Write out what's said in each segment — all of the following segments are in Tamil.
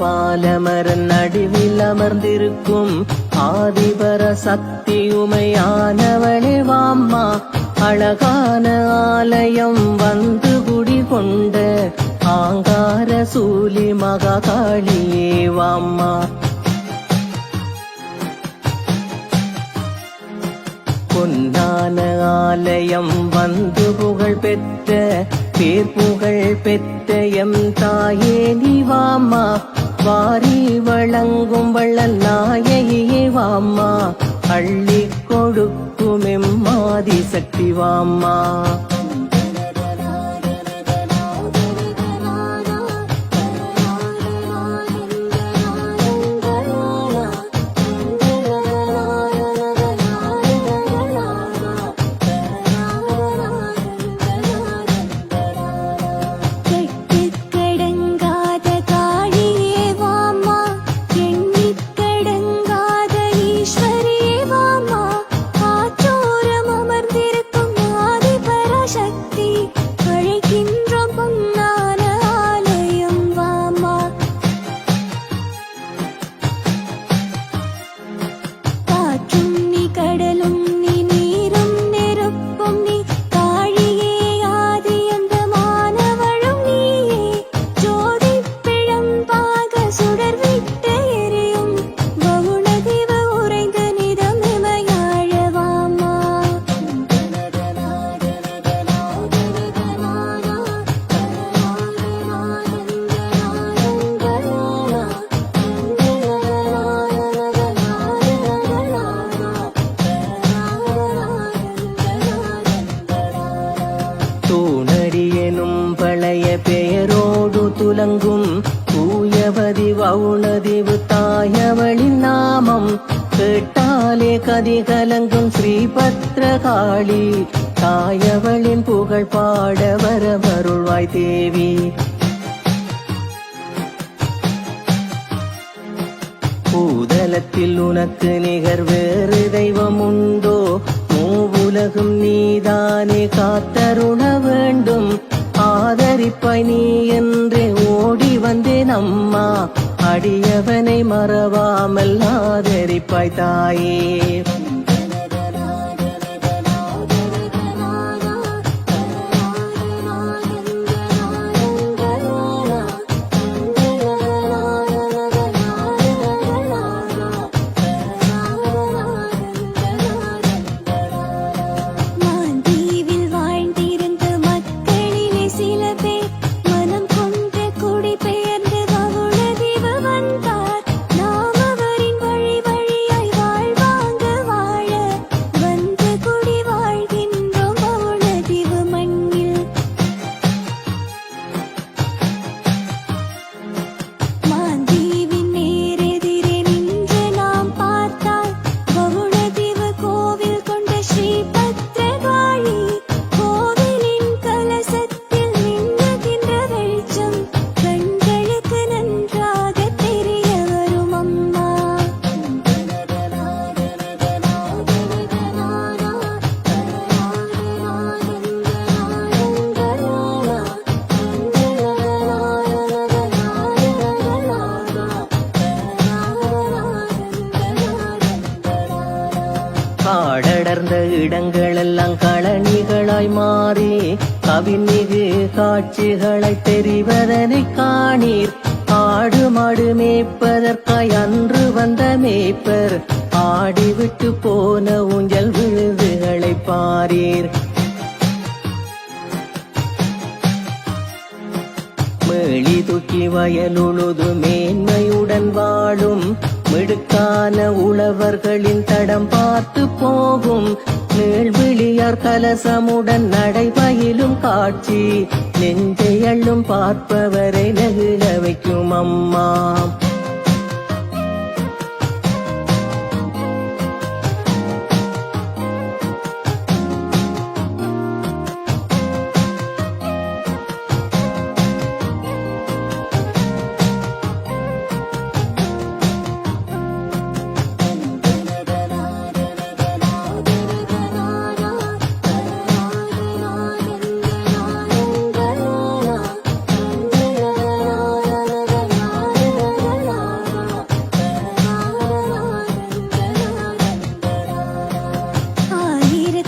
பாலமரன் நடுவில் அமர்ந்திருக்கும் ஆதிபர சக்தி உமையானவளே வாம்மா. அழகான ஆலயம் வந்து குடி கொண்ட ஆங்கார சூலி மகாகாளியே வாம்மா. பொன்னான ஆலயம் வந்து புகழ் பெற்ற பேர் புகழ் பெற்ற எம் தாயே நிவாமா வாரி வழங்கும் வள்ளல் நாயகியே வாம்மா. அள்ளி கொடுக்கும் எம்மாதி சக்தி வாம்மா. பெயரோடு துலங்கும் தூயவதி வவுணதிவு தாயவளின் நாமம் கேட்டாலே கதி கலங்கும் ஸ்ரீபத்ரகாளி. தாயவளின் புகழ் பாட வர வருள்வாய் தேவி. பூதலத்தில் உனக்கு நிகர் வேறு தெய்வம் உண்டோ மூவுலகும் நீதானே காத்தருண வேண்டும். ஆதரிப்பாய் நீ என்றே ஓடி வந்தேன் அம்மா. அடியவனை மறவாமல் ஆதரிப்பாய் தாயே. காடடர்ந்த இடங்களெல்லாம் களனிகளாய் மாறி கவிமிகு காட்சிகளை தெரிவதனை காணீர். ஆடு மாடு மேய்ப்பதற்காய் அன்று வந்த மேய்ப்பர் ஆடிவிட்டு போன ஊஞ்சல் விழுதுகளை பாரீர். மேளி தூக்கி வயலுழுது மேன்மையுடன் வாழும் மிடுக்கான உழவர்களின் தடம் பார்த்து போகும். நீள்விழியார் கலசமுடன் நடைபயிலும் காட்சி. நெஞ்சையள்ளும் பார்ப்பவரை நெகிழ வைக்கும் அம்மா.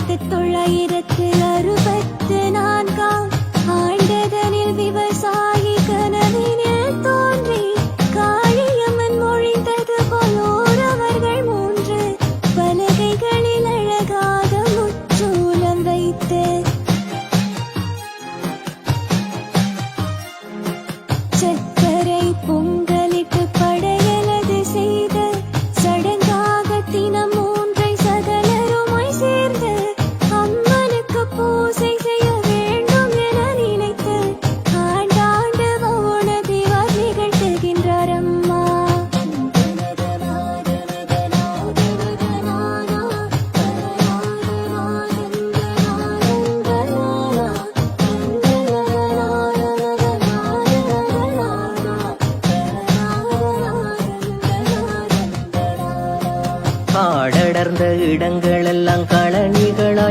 ஆயிரத்தி தொள்ளாயிரத்து அறுபத்து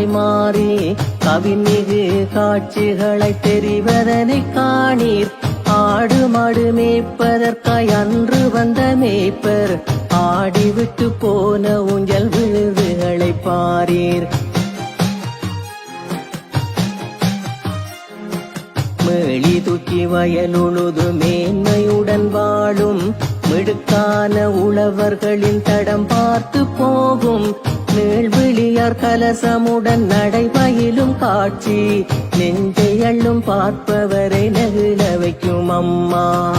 களனிகளாய் மாறி கவிமிகு காட்சிகளை தெரிவதனை காணீர். ஆடு மாடு மேய்ப்பதற்காய் அன்று வந்த மேய்ப்பர். ஆடிவிட்டு போன ஊஞ்சல் விழுதுகளை பாரீர். மேளி தூக்கி வயலுழுது மேன்மையுடன் வாழும். மிடுக்கான உழவர்களின் தடம் பார்த்து போகும். நீள்விழியார் கலசமுடன் நடைபயிலும் காட்சி. நெஞ்சை அள்ளும் பார்ப்பவரை நெகிழ வைக்கும் அம்மா.